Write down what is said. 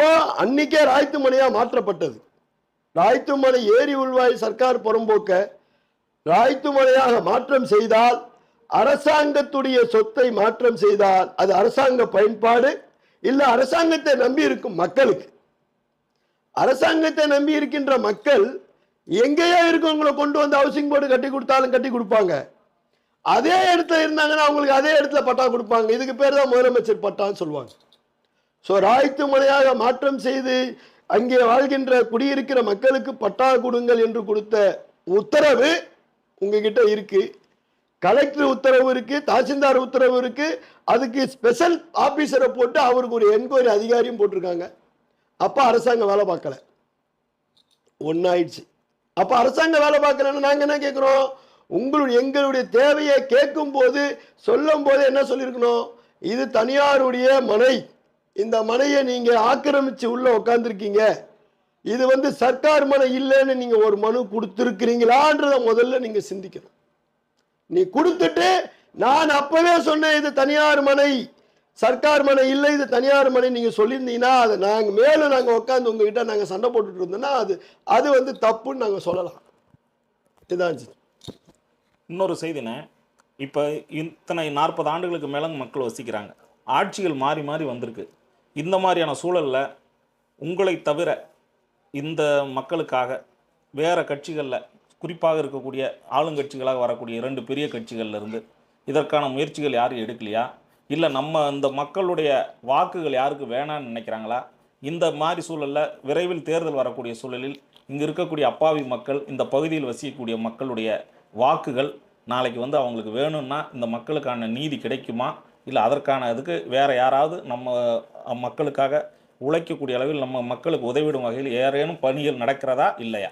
அப்போ அன்னைக்கே ராய்த்துமனையா மாற்றப்பட்டது. ராய்த்துமனை ஏரி உள்வாய் சர்க்கார் புறம்போக்க ராய்த்துமனையாக மாற்றம் செய்தால் அரசாங்கத்துடைய சொத்தை மாற்றம் செய்தால் அது அரசாங்க பயன்பாடு இல்ல அரசாங்கத்தை நம்பி இருக்கும் மக்களுக்கு. அரசாங்கத்தை நம்பி இருக்கின்ற மக்கள் எங்கேயோ இருக்கவங்களை கொண்டு வந்து ஹவுசிங் போர்டு கட்டி கொடுத்தாலும் கட்டி கொடுப்பாங்க. அதே இடத்துல இருந்தாங்கன்னா அவங்களுக்கு அதே இடத்துல பட்டா கொடுப்பாங்க. இதுக்கு பேர் தான் முதலமைச்சர் பட்டான்னு சொல்லுவாங்க. ஸோ ராய்த்து மலையாக மாற்றம் செய்து அங்கே வாழ்கின்ற குடியிருக்கிற மக்களுக்கு பட்டா கொடுங்கள் என்று கொடுத்த உத்தரவு உங்ககிட்ட இருக்கு. கலெக்டர் உத்தரவு இருக்கு தாசில்தார் உத்தரவு இருக்கு. அதுக்கு ஸ்பெஷல் ஆபீசரை போட்டு அவருக்கு ஒரு என்கொயரி அதிகாரியும் போட்டிருக்காங்க. அப்போ அரசாங்கம் வேலை பார்க்கல. ஒன்றாயிடுச்சு அப்போ அரசாங்கம் வேலை பார்க்கலன்னு நாங்கள் என்ன கேட்குறோம் உங்களுடைய எங்களுடைய தேவையை கேட்கும் போது சொல்லும் போது என்ன சொல்லியிருக்கணும்? இது தனியாருடைய மனை. இந்த மனையை நீங்க ஆக்கிரமிச்சு உள்ள உட்காந்துருக்கீங்க இது வந்து சர்க்கார் மனை இல்லைன்னு நீங்க ஒரு மனு கொடுத்துருக்கிறீங்களான்றத முதல்ல நீங்க சிந்திக்கணும். நீ கொடுத்துட்டு நான் அப்பவே சொன்னேன் இது தனியார் மனை சர்க்கார் மனை இல்லை இது தனியார் மனை நீங்க சொல்லியிருந்தீங்கன்னா அதை நாங்கள் மேலும் நாங்கள் உட்காந்து உங்ககிட்ட நாங்கள் சண்டை போட்டுட்டு இருந்தோம்னா அது அது வந்து தப்புன்னு நாங்கள் சொல்லலாம். இதான் இன்னொரு செய்தினே இப்போ இத்தனை நாற்பது ஆண்டுகளுக்கு மேலே மக்கள் வசிக்கிறாங்க. ஆட்சிகள் மாறி மாறி வந்திருக்கு. இந்த மாதிரியான சூழலில் உங்களை தவிர இந்த மக்களுக்காக வேறு கட்சிகளில் குறிப்பாக இருக்கக்கூடிய ஆளுங்கட்சிகளாக வரக்கூடிய இரண்டு பெரிய கட்சிகள்லேருந்து இதற்கான முயற்சிகள் யாரும் எடுக்கலையா? இல்லை நம்ம இந்த மக்களுடைய வாக்குகள் யாருக்கு வேணான்னு நினைக்கிறாங்களா? இந்த மாதிரி சூழலில் விரைவில் தேர்தல் வரக்கூடிய சூழலில் இங்கே இருக்கக்கூடிய அப்பாவி மக்கள் இந்த பகுதியில் வசிக்கக்கூடிய மக்களுடைய வாக்குகள் நாளைக்கு வந்து அவங்களுக்கு வேணும்னா இந்த மக்களுக்கான நீதி கிடைக்குமா? இல்லை அதற்கான இதுக்கு வேறு யாராவது நம்ம மக்களுக்காக உழைக்கக்கூடிய அளவில் நம்ம மக்களுக்கு உதவிடும் வகையில் ஏறேனும் பணிகள் நடக்கிறதா இல்லையா?